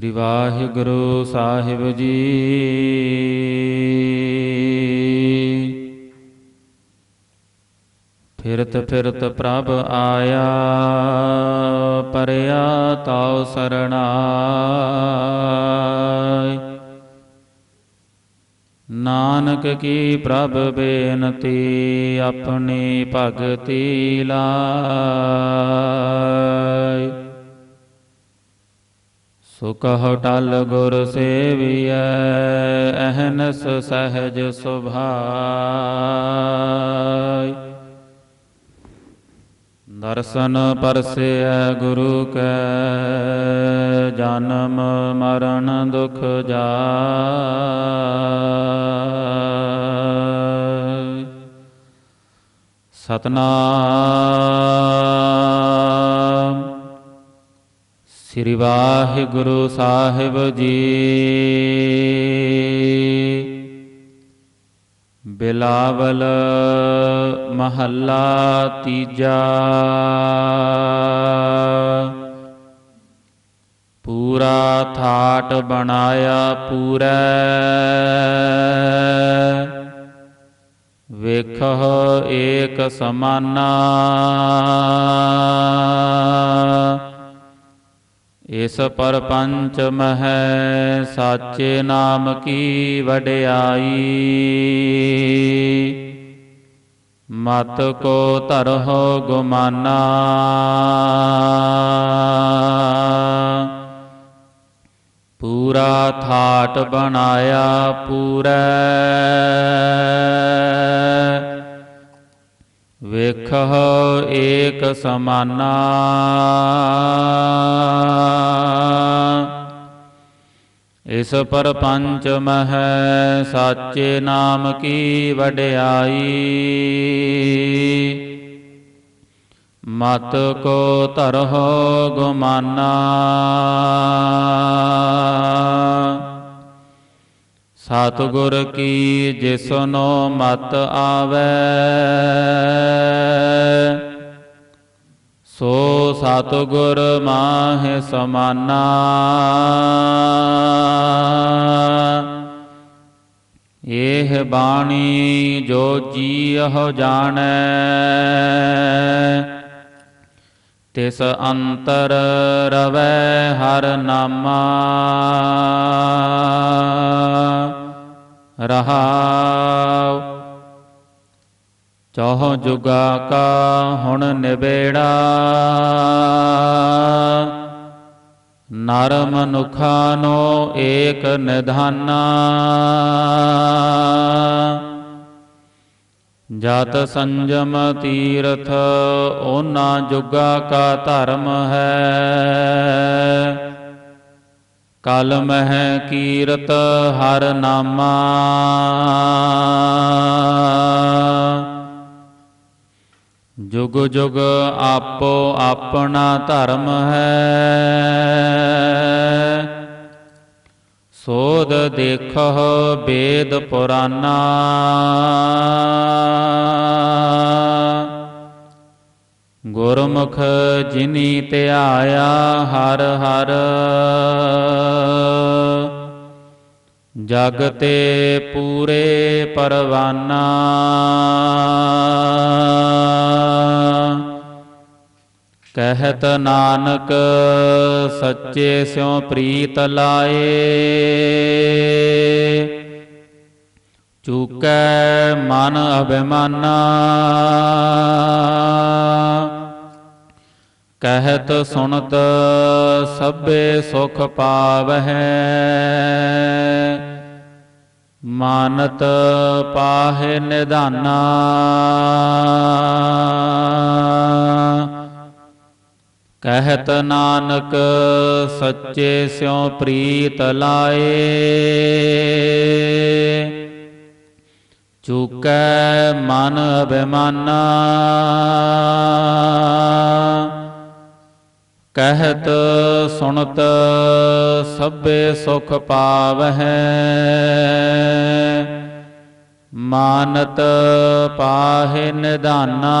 ਸ੍ਰੀ ਵਾਹਿਗੁਰੂ ਸਾਹਿਬ ਜੀ। ਫਿਰਤ ਫਿਰਤ ਪ੍ਰਭ ਆਇਆ, ਪਰਿਆ ਤਾਉ ਸਰਣਾਈ। ਨਾਨਕ ਕੀ ਪ੍ਰਭ ਬੇਨਤੀ, ਆਪਣੀ ਭਗਤੀ ਲਾਇ ਸੁਖ ਟਲ ਗੁਰ ਸੇਵੀਐ, ਅਹਨਸ ਸਹਜ ਸੁਭਾਇ। ਦਰਸ਼ਨ ਪਰਸੈ ਗੁਰੂ ਕੈ, ਜਨਮ ਮਰਨ ਦੁਖ ਜਾਇ। ਸਤਨਾਮ ਸ੍ਰੀ ਵਾਹਿਗੁਰੂ ਸਾਹਿਬ ਜੀ। ਬਿਲਾਵਲ ਮਹੱਲਾ ਤੀਜਾ। ਪੂਰਾ ਥਾਟ ਬਣਾਇਆ ਪੂਰੈ। ਵੇਖੋ ਏਕ ਸਮਾਨਾ। ਇਸ ਪਰਪੰਚ ਮਹਿ ਸਾਚੇ ਨਾਮ ਕੀ ਵਡਿਆਈ। ਮਤ ਕੋ ਧਰਹੁ ਗੁਮਾਨਾ। ਪੂਰਾ ਥਾਟ ਬਣਾਇਆ ਪੂਰੈ। ਵੇਖੋ ਏਕ ਸਮਾਨਾ। ਇਸ ਪਰਪੰਚ ਮਹਿ ਸਾਚੇ ਨਾਮ ਕੀ ਵਡਿਆਈ? ਮਤ ਕੋ ਧਰਹੁ ਗੁਮਾਨਾ। ਸਤਿਗੁਰ ਕੀ ਜਿਸਨੋ ਮਤ ਆਵੈ? ਸੋ ਸਤਿਗੁਰ ਮਾਹਿ ਸਮਾਨਾ। ਇਹ ਬਾਣੀ ਜੋ ਜੀਅ ਜਾਣੈ, ਤਿਸ ਅੰਤਰ ਰਵੈ ਹਰ ਨਾਮਾ। ਰਹਾਉ ਚੌਹ ਜੁਗਾ ਕਾ ਹੁਣ ਨਿਬੇੜਾ। ਨਰ ਮਨੁਖਾ ਨੋ ਏਕ ਨਿਧਾਨਾ। ਜਤ ਸੰਜਮ ਤੀਰਥ ਓਨਾ ਜੁਗਾ ਕਾ ਧਰਮ ਹੈ। ਕਲ ਮਹਿ ਕੀਰਤ ਹਰ ਨਾਮਾ। ਜੁਗ ਜੁਗ ਆਪੋ ਆਪਣਾ ਧਰਮ ਹੈ। ਸੋਧ ਦੇਖਹ ਵੇਦ ਪੁਰਾਨਾ ਗੁਰਮੁਖ ਜਿਨੀ ਧਿਆਇਆ ਹਰ ਹਰ। ਜਗ ਤੇ ਪੂਰੇ ਪਰਵਾਨਾ। ਕਹਿਤ ਨਾਨਕ, ਸੱਚੇ ਸਿਉ ਪ੍ਰੀਤ ਲਾਏ। ਚੁਕੈ ਮਨ ਅਭਿਮਾਨਾ। ਕਹਿਤ ਸੁਣਤ ਸਭੇ ਸੁਖ ਪਾਵਹਿ। ਮਾਨਤ ਪਾਹੇ ਨਿਧਾਨਾ। ਕਹਿਤ ਨਾਨਕ, ਸੱਚੇ ਸਿਉ ਪ੍ਰੀਤ ਲਾਏ। ਚੁਕੈ ਮਨ ਅਭਿਮਾਨਾ। ਕਹਿਤ ਸੁਣਤ ਸਭੇ ਸੁਖ ਪਾਵਹਿ। ਮਾਨਤ ਪਾਹਿ ਨਿਧਾਨਾ।